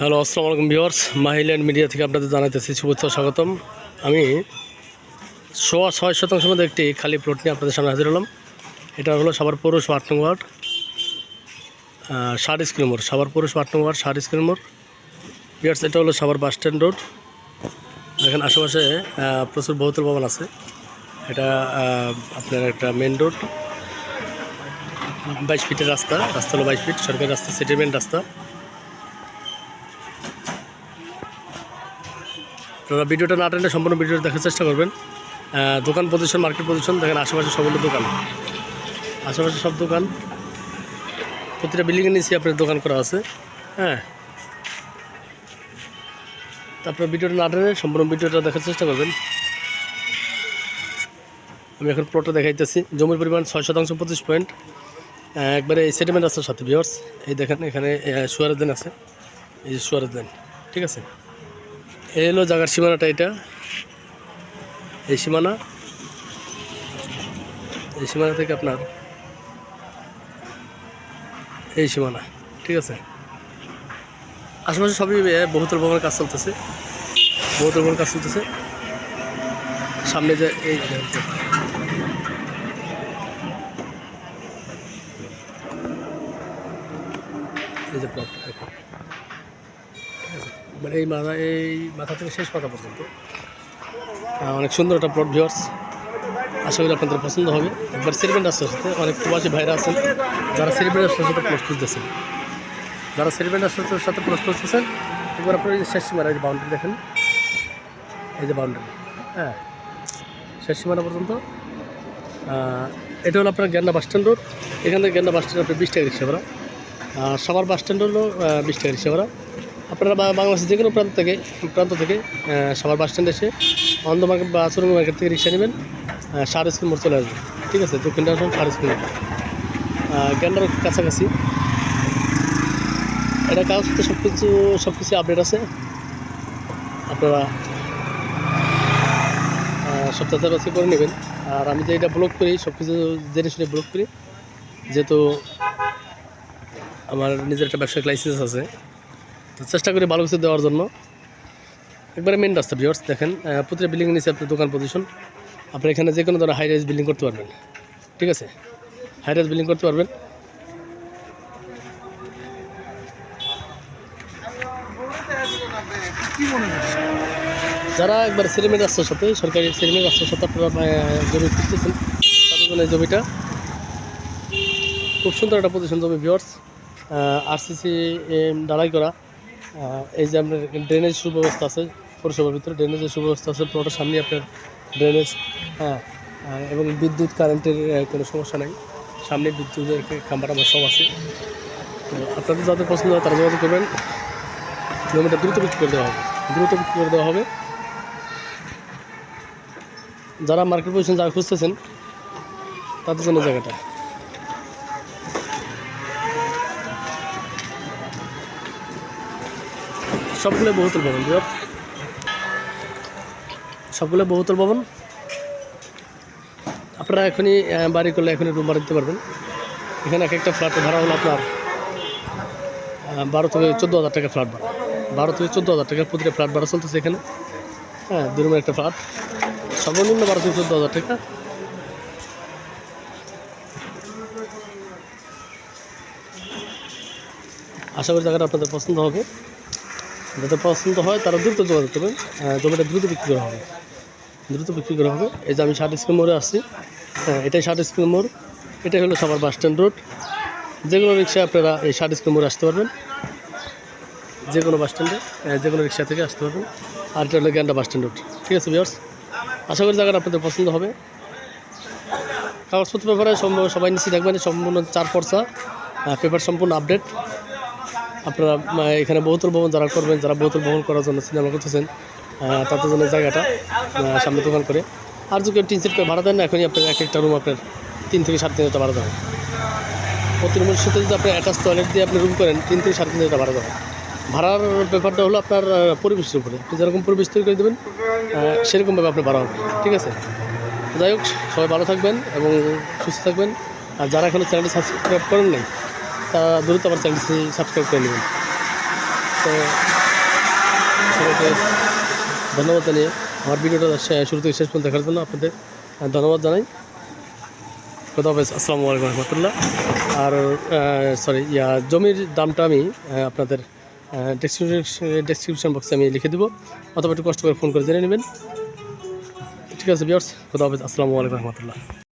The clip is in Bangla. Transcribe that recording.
হ্যালো, আসসালামু আলাইকুম ভিউয়ার্স। মাহিল্যান্ড মিডিয়া থেকে আপনাদের জানাইতেছি শুভেচ্ছা, স্বাগতম। আমি সোয়া ছয় শতাংশ মধ্যে একটি খালি প্লট নিয়ে আপনাদের সামনে হাজির হলাম। এটা হলো সাবার পৌরসভা আট নম্বর ওয়ার্ড ষাট স্কুল মোড় সাবার পৌরসভা আট নম্বর ওয়ার্ড, ষাট স্কুল মোড়। ভিউয়ার্স, এটা হলো সাবার বাস স্ট্যান্ড রোড। এখানে আশেপাশে প্রচুর বহুতল ভবন আছে। এটা আপনার একটা মেন রোড বাইশ ফিটের রাস্তা রাস্তা হলো বাইশ ফিট, সরকারি রাস্তা সেটেলমেন্ট রাস্তা। আপনারা ভিডিওটা না টেনে সম্পূর্ণ ভিডিওটা দেখার চেষ্টা করবেন। দোকান পজিশন মার্কেট পজিশন দেখেন আশেপাশে সবগুলো দোকান। আশেপাশে সব দোকান। প্রতিটা বিল্ডিংয়ের নিচে আপনার দোকান করা আছে। হ্যাঁ। তারপরে ভিডিওটা না টেনে সম্পূর্ণ ভিডিওটা দেখার চেষ্টা করবেন। আমি এখন প্লটটা দেখাইতেছি। জমির পরিমাণ ছয় শতাংশ, পঁচিশ পয়েন্ট একবারে এই সেটেলমেন্ট রাস্তার সাথে ভিওর্স এই দেখেন এখানে সুয়ারের দেন আছে। এই যে সুয়ারের দেন। ঠিক আছে? এই হলো জায়গার সীমানাটা এটা। এই সীমানা। এই সীমানা থেকে আপনার এই সীমানা, ঠিক আছে? আশেপাশে সবই বহুতল ভবনের কাজ চলতেছে। বহুতল ভবনের কাজ চলতেছে। সামনে যে এই যে দেখুন। মানে এই মাথা এই মাথা থেকে শেষ মাথা পর্যন্ত। অনেক সুন্দর একটা প্লট ভিওর্স আশা করি আপনাদের পছন্দ হবে। একবার সেরিবেন্ট রাস্তার সাথে অনেক প্রবাসী ভাইরা আছেন, যারা সেরিবেন্ট রাস্তার সাথে প্লট খুঁজতেছেন। যারা সেরিবেন্ট রাস্তার সাথে প্লট খুঁজতেছেন। একবার আপনার শেষ সীমানা এই যে বাউন্ডারি দেখেন। এই যে বাউন্ডারি হ্যাঁ শেষ সীমানা পর্যন্ত। এটা হলো আপনার গেন্ডা বাস স্ট্যান্ড রোড। এখান থেকে গেন্ডা বাস স্ট্যান্ড আপনি বিশ টাকা রিক্সা ভাড়া। সবার বাস স্ট্যান্ড হলো বিশ টাকা রিক্সা ভাড়া। আপনারা বাংলাদেশের যে কোনো প্রান্ত থেকে প্রান্ত থেকে সবার বাস স্ট্যান্ড এসে অন্ধ মার্কেট বা চুরঙ্গ মার্কেট থেকে রিক্সা নেবেন সার স্কুল মোড় চলে আসবে ঠিক আছে? দক্ষিণ ডাউন সার স্কুল গ্যান্ডার কাছাকাছি। এটা কাগজপত্র সব কিছু সব কিছু আপডেট আছে। আপনারা সব যাচাই করে নেবেন। আর আমি যে এটা ব্লক করি সব কিছু জেনে শুনে ব্লক করি, যেহেতু আমার নিজের একটা ব্যবসায়িক লাইসেন্স আছে। তো চেষ্টা করি ভালো কিছু দেওয়ার জন্য। একবারে মেন রাস্তা ভিওর্স দেখেন প্রতিটা বিল্ডিং নিচে আপনার দোকান পজিশন আপনি এখানে যে কোনো ধরনের হাই রাইজ বিল্ডিং করতে পারবেন, ঠিক আছে? হাই রাইজ বিল্ডিং করতে পারবেন। যারা একবার সিনেমের রাস্তার সাথে, সরকারি সিনেমের রাস্তার সাথে, আপনারা জমি খুঁজতেছেন, তাদের জন্য জমিটা। খুব সুন্দর একটা পজিশন জমি ভিওর্স আরসিসি ডালাই করা এই যে আপনার ড্রেনেজ সুব্যবস্থা আছে, পৌরসভার ভিতরে ড্রেনেজের সুব্যবস্থা আছে প্লটের সামনে আপনার ড্রেনেজ হ্যাঁ এবং বিদ্যুৎ কারেন্টের কোনো সমস্যা নাই। সামনে বিদ্যুতের খাম্বার আমার সব আছে। তো আপনাদের যাদের পছন্দ হয় তারা যোগাযোগ করবেন। জমিটা দ্রুত বিক্রি করে দেওয়া হবে। দ্রুত বিক্রি করে দেওয়া হবে। যারা মার্কেট পজিশন যারা খুঁজতেছেন, তাদের জন্য জায়গাটা। সবগুলো বহুতল ভবন বিরাট সবগুলো বহুতল ভবন। আপনারা এখনই বাড়ি করলে এখনই রুম ভাড়া দিতে পারবেন। এখানে এক একটা ফ্ল্যাটের ভাড়া হলো আপনার বারো থেকে চোদ্দ হাজার টাকা ফ্ল্যাট ভাড়া। বারো থেকে চোদ্দ হাজার টাকা প্রতিটা ফ্ল্যাট ভাড়া চলতেছে এখানে। হ্যাঁ দু রুমের একটা ফ্ল্যাট সর্বনিম্ন বারো থেকে চোদ্দ হাজার টাকা। আশা করি জায়গাটা আপনাদের পছন্দ হবে। যাদের পছন্দ হয়, তারা দ্রুত যোগাযোগ করবেন জমিটা দ্রুত বিক্রি করা হবে। দ্রুত বিক্রি করা হবে। এই যে আমি ষাট স্কুল মোড়ে আসছি হ্যাঁ এটাই ষাট স্কুল মোড়। এটাই হলো সবার বাস স্ট্যান্ড রোড যে কোনো রিক্সায় আপনারা এই ষাট স্কুল মোড়ে আসতে পারবেন। যে কোনো বাস স্ট্যান্ডে যে কোনো রিক্সা থেকে আসতে পারবেন। আর এটা হলো গ্যান্ডা বাস স্ট্যান্ড রোড ঠিক আছে বিয়ার্স আশা করি জায়গাটা আপনাদের পছন্দ হবে। কাগজপত্র ব্যাপারে সবাই নিশ্চিত থাকবেন সম্পূর্ণ চার পর্চা পেপার সম্পূর্ণ আপডেট আপনারা এখানে বহুতল ভবন যারা করবেন, যারা বহুতল ভবন করার জন্য সিনেমা করতেছেন তাদের জন্য জায়গাটা সামনে দোকান করে। আর যদি টিন সেট করে ভাড়া দেন না, এখনই আপনার এক একটা রুম আপনার তিন থেকে সাড়ে তিন হাজার ভাড়া দেবেন প্রতি রুমের সাথে যদি আপনি অ্যাটাচ টয়লেট দিয়ে আপনি রুম করেন, তিন থেকে সাড়ে তিন হাজার ভাড়া দেবেন ভাড়ার ব্যাপারটা হলো আপনার পরিবেশের উপরে। আপনি যেরকম পরিবেশ তৈরি করে দেবেন সেরকমভাবে আপনি ভাড়া হবে। ঠিক আছে? যাই হোক, সবাই ভালো থাকবেন এবং সুস্থ থাকবেন। আর যারা এখনও চ্যানেলটি সাবস্ক্রাইব করেন নাই তা দ্রুত আমার চ্যানেলটি সাবস্ক্রাইব করে নেবেন। তো সবাইকে ধন্যবাদ জানিয়ে আমার ভিডিওটা শুরু থেকে শেষ পর্যন্ত দেখার জন্য আপনাদের ধন্যবাদ জানাই। কথা হবে আসসালামু আলাইকুম রহমতুল্লাহ। আর সরি ইয়া, জমির দামটা আমি আপনাদের ডেসক্রিপশন ডেসক্রিপশন বক্সে আমি লিখে দেবো। অথবা একটু কষ্ট করে ফোন করে জেনে নেবেন। ঠিক আছে বিয়ার্স কথা হবে আসসালামু আলাইকুম রহমতুল্লাহ।